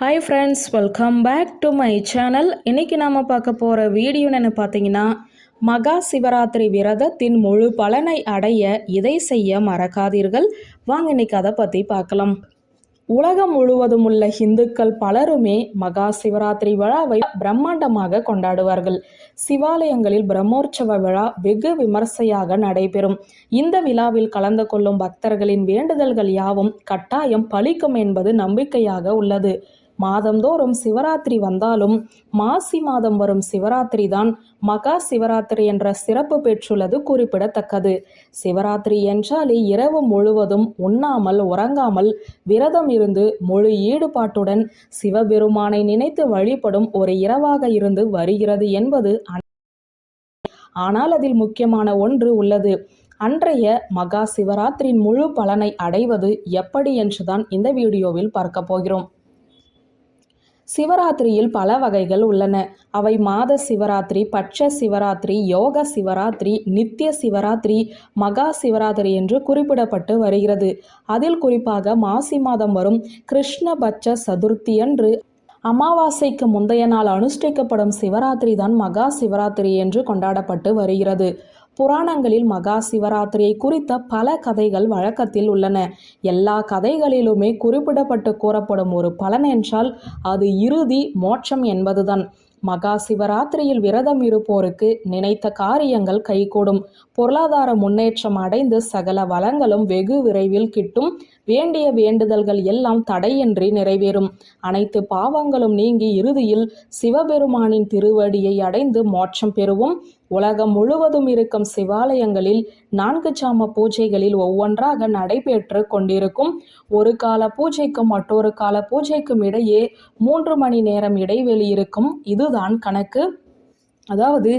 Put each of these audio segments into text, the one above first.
Hi friends welcome back to my channel இன்றைக்கி நாம் பார்க்க போகிற வீடியோன்னு பார்த்தீங்கன்னா மகா சிவராத்திரி விரதத்தின் முழு பலனை அடைய இதை செய்ய மறக்காதீர்கள். வாங்க இன்னைக்கு அதை பற்றி பார்க்கலாம். உலகம் முழுவதும் உள்ள இந்துக்கள் பலருமே மகா சிவராத்திரி விழாவை பிரம்மாண்டமாக கொண்டாடுவார்கள். சிவாலயங்களில் பிரம்மோற்சவ விழா வெகு விமர்சையாக நடைபெறும். இந்த விழாவில் கலந்து கொள்ளும் பக்தர்களின் வேண்டுதல்கள் யாவும் கட்டாயம் பலிக்கும் என்பது நம்பிக்கையாக உள்ளது. மாதந்தோறும் சிவராத்திரி வந்தாலும் மாசி மாதம் வரும் சிவராத்திரி தான் மகா சிவராத்திரி என்ற சிறப்பு பெற்றுள்ளது குறிப்பிடத்தக்கது. சிவராத்திரி என்றாலே இரவு முழுவதும் உண்ணாமல் உறங்காமல் விரதம் இருந்து முழு ஈடுபாட்டுடன் சிவபெருமானை நினைத்து வழிபடும் ஒரு இரவாக இருந்து வருகிறது என்பது ஆனால் அதில் முக்கியமான ஒன்று உள்ளது. அன்றைய மகா சிவராத்திரியின் முழு பலனை அடைவது எப்படி என்றுதான் இந்த வீடியோவில் பார்க்க போகிறோம். சிவராத்திரியில் பல வகைகள் உள்ளன. அவை மாத சிவராத்திரி பட்ச சிவராத்திரி யோக சிவராத்திரி நித்திய சிவராத்திரி மகா சிவராத்திரி என்று குறிப்பிடப்பட்டு வருகிறது. அதில் குறிப்பாக மாசி மாதம் வரும் கிருஷ்ணபட்ச சதுர்த்தி அன்று அமாவாசைக்கு முந்தைய நாள் அனுஷ்டிக்கப்படும் சிவராத்திரி தான் மகா சிவராத்திரி என்று கொண்டாடப்பட்டு வருகிறது. புராணங்களில் மகா சிவராத்திரியை குறித்த பல கதைகள் வழக்கத்தில் உள்ளன. எல்லா கதைகளிலுமே குறிப்பிடப்பட்டு கூறப்படும் ஒரு பலன் என்றால் அது இறுதி மோட்சம் என்பதுதான். மகா சிவராத்திரியில் விரதம் இருப்போருக்கு நினைத்த காரியங்கள் கைகூடும். பொருளாதார முன்னேற்றம் அடைந்து சகல வளங்களும் வெகு விரைவில் கிட்டும். வேண்டிய வேண்டுதல்கள் எல்லாம் தடையின்றி நிறைவேறும். அனைத்து பாவங்களும் நீங்கி இறுதியில் சிவபெருமானின் திருவடியை அடைந்து மோட்சம் பெறுவோம். உலகம் முழுவதும் இருக்கும் சிவாலயங்களில் நான்கு சாம பூஜைகளில் ஒவ்வொன்றாக நடைபெற்று கொண்டிருக்கும். ஒரு கால பூஜைக்கும் மற்றொரு கால பூஜைக்கும் இடையே மூன்று மணி நேரம் இடைவெளி இருக்கும். இதுதான் கணக்கு. அதாவது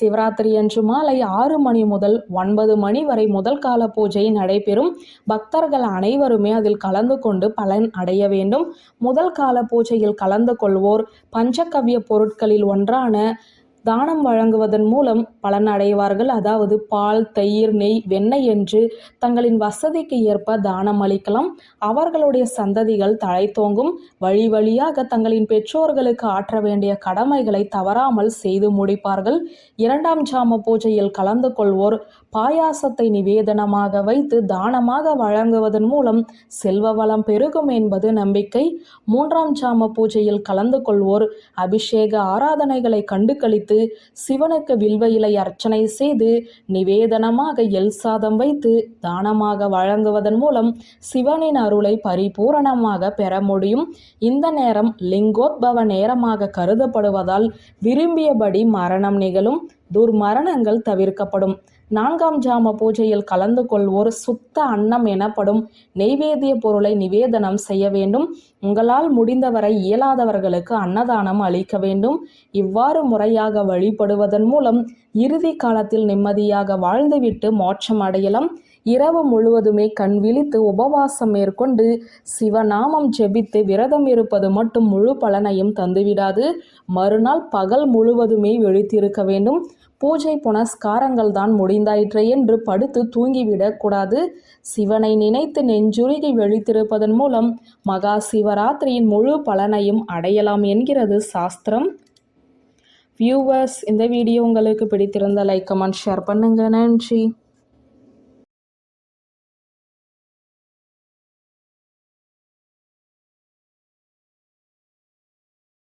சிவராத்திரி அன்று மாலை ஆறு மணி முதல் ஒன்பது மணி வரை முதல் கால பூஜை நடைபெறும். பக்தர்கள் அனைவருமே அதில் கலந்து கொண்டு பலன் அடைய வேண்டும். முதல் கால பூஜையில் கலந்து கொள்வோர் பஞ்சகவ்ய பொருட்களில் ஒன்றான தானம் வழங்குவதன் மூலம் பலன் அடைவார்கள். அதாவது பால் தயிர் நெய் வெண்ணெய் என்று தங்களின் வசதிக்கு ஏற்ப தானம் அளிக்கலாம். அவர்களுடைய சந்ததிகள் தழைத்தோங்கும். வழி வழியாக தங்களின் பெற்றோர்களுக்கு ஆற்ற வேண்டிய கடமைகளை தவறாமல் செய்து முடிப்பார்கள். இரண்டாம் ஜாம பூஜையில் கலந்து கொள்வோர் பாயாசத்தை நிவேதனமாக வைத்து தானமாக வழங்குவதன் மூலம் செல்வ வளம் பெருகும் என்பது நம்பிக்கை. மூன்றாம் ஜாம பூஜையில் கலந்து கொள்வோர் அபிஷேக ஆராதனைகளை கண்டுகளித்து வைத்து சிவனுக்கு வில்வ இலை அர்ச்சனை செய்து நிவேதனமாக எல் சாதம் வைத்து தானமாக வழங்குவதன் மூலம் சிவனின் அருளை பரிபூரணமாக பெற முடியும். இந்த நேரம் லிங்கோத்பவ நேரமாக கருதப்படுவதால் விரும்பியபடி மரணம் நிகழும். துர்மரணங்கள் தவிர்க்கப்படும். நான்காம் ஜாம பூஜையில் கலந்து கொள்வோர் சுத்த அன்னம் எனப்படும் நெய்வேத்திய பொருளை நிவேதனம் செய்ய வேண்டும். உங்களால் முடிந்தவரை இயலாதவர்களுக்கு அன்னதானம் அளிக்க வேண்டும். இவ்வாறு முறையாக வழிபடுவதன் மூலம் இறுதி காலத்தில் நிம்மதியாக வாழ்ந்துவிட்டு மோட்சம் அடையலாம். இரவு முழுவதுமே கண் விழித்து உபவாசம் மேற்கொண்டு சிவநாமம் ஜெபித்து விரதம் இருப்பது மட்டும் முழு பலனையும் தந்துவிடாது. மறுநாள் பகல் முழுவதுமே விழித்திருக்க வேண்டும். பூஜை புனஸ்காரங்கள் தான் முடிந்தாயிற்று என்று படுத்து தூங்கிவிடக் கூடாது. சிவனை நினைத்து நெஞ்சுருகி வெளித்திருப்பதன் மூலம் மகா சிவராத்திரியின் முழு பலனையும் அடையலாம் என்கிறது சாஸ்திரம். வியூவர்ஸ் இந்த வீடியோ உங்களுக்கு பிடித்திருந்த லைக் கமெண்ட் ஷேர் பண்ணுங்க. நன்றி.